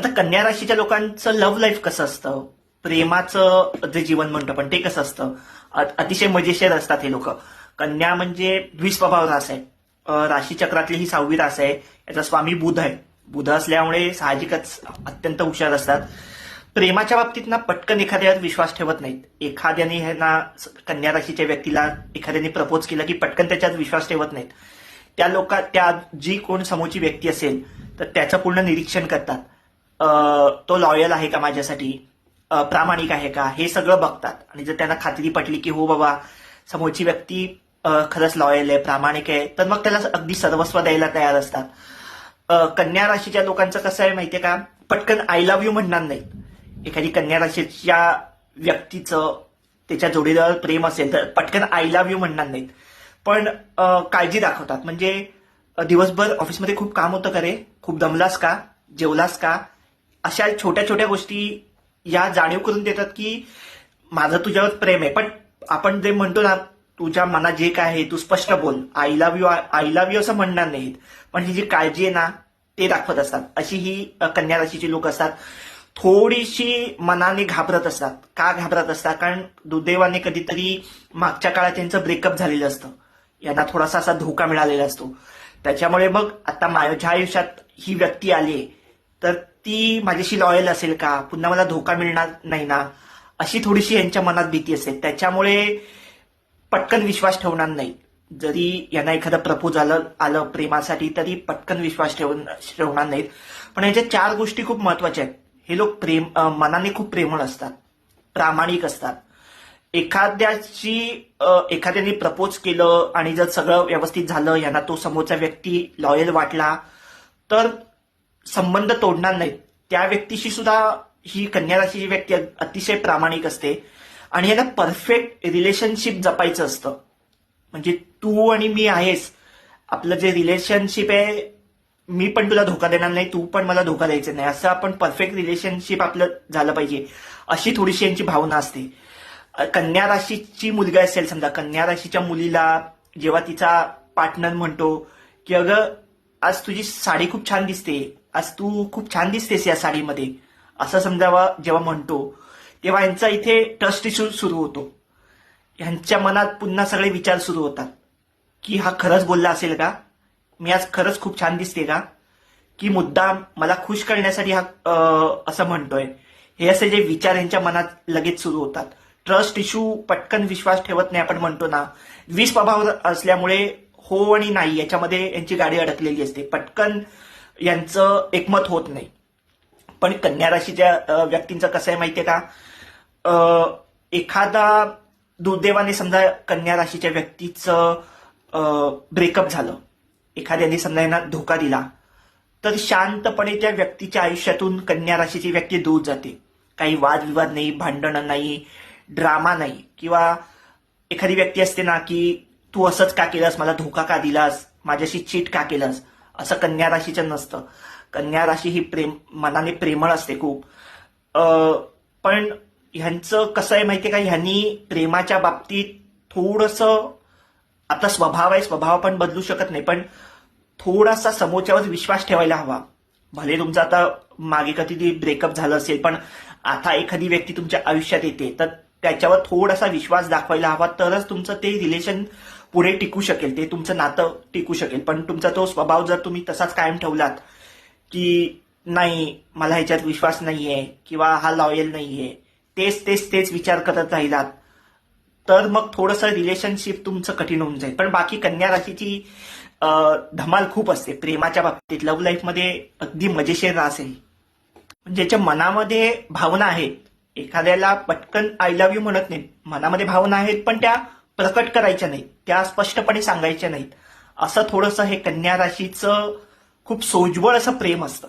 आता कन्या राशीच्या लोकांचं लव्ह लाईफ कसं असतं? प्रेमाचं जे जीवन म्हणतो पण ते कसं असतं? अतिशय मजेशीर असतात हे लोक. कन्या म्हणजे द्विस्वभाव रास आहे. राशीचक्रातली ही सहावी रास आहे. याचा स्वामी बुध आहे. बुध असल्यामुळे साहजिकच अत्यंत हुशार असतात. प्रेमाच्या बाबतीत ना पटकन एखाद्यावर विश्वास ठेवत नाहीत. एखाद्याने हे ना कन्या राशीच्या व्यक्तीला एखाद्याने प्रपोज केलं की पटकन त्याच्यात विश्वास ठेवत नाहीत. त्या लोक त्या जी कोण समोरची व्यक्ती असेल तर त्याचं पूर्ण निरीक्षण करतात. तो लॉयल आहे का माझ्यासाठी? प्रामाणिक आहे का? हे सगळं बघतात. आणि जर त्यांना खात्री पटली की हो बाबा समोरची व्यक्ती खरंच लॉयल आहे प्रामाणिक आहे तर मग त्याला अगदी सर्वस्व द्यायला तयार असतात. कन्या राशीच्या लोकांचं कसं आहे माहितीये का? पटकन आय लव्ह यू म्हणणार नाहीत. एखादी कन्या राशीच्या व्यक्तीचं त्याच्या जोडीदार प्रेम असेल तर पटकन आय लव्ह यू म्हणणार नाहीत. पण काळजी दाखवतात. म्हणजे दिवसभर ऑफिसमध्ये खूप काम होतं का रे? खूप दमलास का? जेवलास का? अशा छोट्या छोट्या गोष्टी या जाणीव करून देतात की माझं तुझ्यावर प्रेम आहे. पण आपण जे म्हणतो ना तुझ्या मनात जे काय आहे तू स्पष्ट बोल. I love you I love you असं म्हणणार नाहीत. पण ही जी काळजी आहे ना ते दाखवत असतात. अशी ही कन्या राशीची लोक असतात. थोडीशी मनाने घाबरत असतात. का घाबरत असतात? कारण दुर्दैवाने कधीतरी मागच्या काळात त्यांचं ब्रेकअप झालेलं असतं. यांना थोडासा असा धोका मिळालेला असतो. त्याच्यामुळे मग आता माझ्या आयुष्यात ही व्यक्ती आली आहे. तर ती माझ्याशी लॉयल असेल का? पुन्हा मला धोका मिळणार नाही ना? अशी थोडीशी यांच्या मनात भीती असेल. त्याच्यामुळे पटकन विश्वास ठेवणार नाही. जरी यांना एखादं प्रपोज आलं आलं प्रेमासाठी तरी पटकन विश्वास ठेवून ठेवणार नाहीत. पण याच्या चार गोष्टी खूप महत्त्वाच्या आहेत. हे लोक प्रेम मनाने खूप प्रेमळ असतात. प्रामाणिक असतात. एखाद्याची एखाद्याने प्रपोज केलं आणि जर सगळं व्यवस्थित झालं यांना तो समोरचा व्यक्ती लॉयल वाटला तर संबंध तोडणार नाहीत. त्या व्यक्तीशी सुद्धा ही कन्या राशीची व्यक्ती अतिशय प्रामाणिक असते. आणि याला परफेक्ट रिलेशनशिप जपायचं असतं. म्हणजे तू आणि मी आहेस. आपलं जे रिलेशनशिप आहे मी पण तुला धोका देणार नाही तू पण मला धोका द्यायचा नाही. असं आपण परफेक्ट रिलेशनशिप आपलं झालं पाहिजे. अशी थोडीशी यांची भावना असते. कन्या राशीची मुलगा असेल समजा कन्या राशीच्या मुलीला जेव्हा तिचा पार्टनर म्हणतो की अगं आज तुझी साडी खूप छान दिसते. आज तू खूप छान दिसतेस या साडीमध्ये. असं समजावा जेव्हा म्हणतो तेव्हा यांचा इथे ट्रस्ट इश्यू सुरू होतो. ह्यांच्या मनात पुन्हा सगळे विचार सुरू होतात. की हा खरंच बोलला असेल का? मी आज खरंच खूप छान दिसते का? की मुद्दाम मला खुश करण्यासाठी हा असं म्हणतोय. हे असे जे विचार यांच्या मनात लगेच सुरू होतात. ट्रस्ट इश्यू पटकन विश्वास ठेवत नाही आपण म्हणतो ना. विष प्रभाव असल्यामुळे हो आणि नाही याच्यामध्ये यांची गाडी अडकलेली असते. पटकन यांचं एकमत होत नाही. पण कन्या राशीच्या व्यक्तींचं कसं आहे माहितीये का? एखादा दुर्दैवाने समजा कन्या राशीच्या व्यक्तीचं ब्रेकअप झालं. एखाद्याने समजा यांना धोका दिला तर शांतपणे त्या व्यक्तीच्या आयुष्यातून कन्या राशीची व्यक्ती दूर जाते. काही वादविवाद नाही भांडणं नाही ड्रामा नाही. किंवा एखादी व्यक्ती असते ना की तू असंच का केलंस? मला धोका का दिलास? माझ्याशी चीट का केलंस? असं कन्या राशीचं नसतं. कन्या राशी ही प्रेम मनाने प्रेमळ असते खूप. पण ह्यांचं कसं आहे माहितीये का? ह्यांनी प्रेमाच्या बाबतीत थोडस आता स्वभाव आहे स्वभाव पण बदलू शकत नाही पण थोडासा समोरच्यावर विश्वास ठेवायला हवा. भले तुमचं आता मागे कधी ब्रेकअप झालं असेल पण आता एखादी व्यक्ती तुमच्या आयुष्यात येते तर त्याच्यावर थोडासा विश्वास दाखवायला हवा तरच तुमचं ते रिलेशन पुढे टिकू शकेल ते तुमचं नातं टिकू शकेल. पण तुमचा तो स्वभाव जर तुम्ही तसाच कायम ठेवलात की नाही मला ह्याच्यात विश्वास नाहीये किंवा हा लॉयल नाहीये तेच तेच तेच विचार करत राहिलात तर मग थोडंसं रिलेशनशिप तुमचं कठीण होऊन जाईल. पण बाकी कन्या राशीची धमाल खूप असते. प्रेमाच्या बाबतीत लव्ह लाईफमध्ये अगदी मजेशीर रास आहे. ज्याच्या मनामध्ये भावना आहेत एखाद्याला पटकन आय लव्ह यू म्हणत नाहीत. मनामध्ये भावना आहेत पण त्या प्रकट करायच्या नाहीत त्या स्पष्टपणे सांगायच्या नाहीत. असं थोडंसं हे कन्या राशीचं खूप सोज्वळ असं प्रेम असतं.